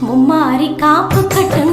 மும்மாரி காப்பு கட்டும்